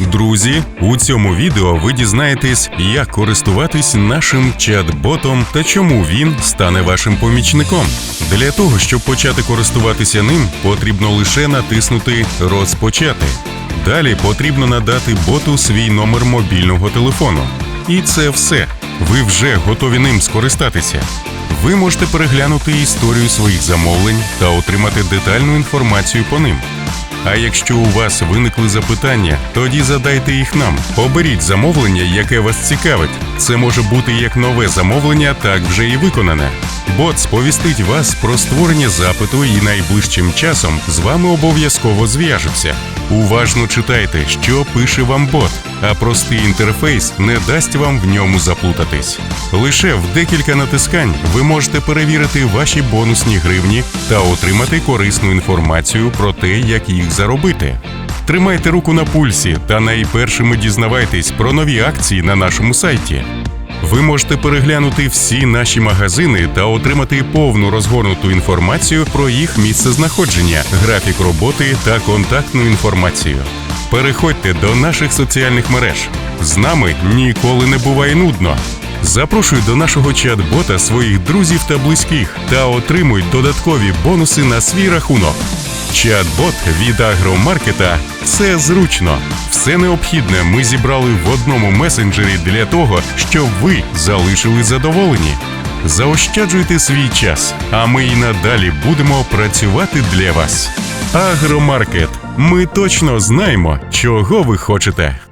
Друзі, у цьому відео ви дізнаєтесь, як користуватись нашим чат-ботом та чому він стане вашим помічником. Для того, щоб почати користуватися ним, потрібно лише натиснути Розпочати. Далі потрібно надати боту свій номер мобільного телефону. І це все. Ви вже готові ним скористатися. Ви можете переглянути історію своїх замовлень та отримати детальну інформацію по ним. А якщо у вас виникли запитання, тоді задайте їх нам. Оберіть замовлення, яке вас цікавить. Це може бути як нове замовлення, так вже і виконане. Бот сповістить вас про створення запиту і найближчим часом з вами обов'язково зв'яжеться. Уважно читайте, що пише вам бот, а простий інтерфейс не дасть вам в ньому заплутатись. Лише в декілька натискань ви можете перевірити ваші бонусні гривні та отримати корисну інформацію про те, як їх заробити. Тримайте руку на пульсі та найпершими дізнавайтесь про нові акції на нашому сайті. Ви можете переглянути всі наші магазини та отримати повну розгорнуту інформацію про їх місцезнаходження, графік роботи та контактну інформацію. Переходьте до наших соціальних мереж. З нами ніколи не буває нудно. Запрошуй до нашого чат-бота своїх друзів та близьких та отримуй додаткові бонуси на свій рахунок. Чат-бот від агромаркета це зручно. Все необхідне ми зібрали в одному месенджері для того, щоб ви залишили задоволені. Заощаджуйте свій час, а ми й надалі будемо працювати для вас. Агромаркет. Ми точно знаємо, чого ви хочете.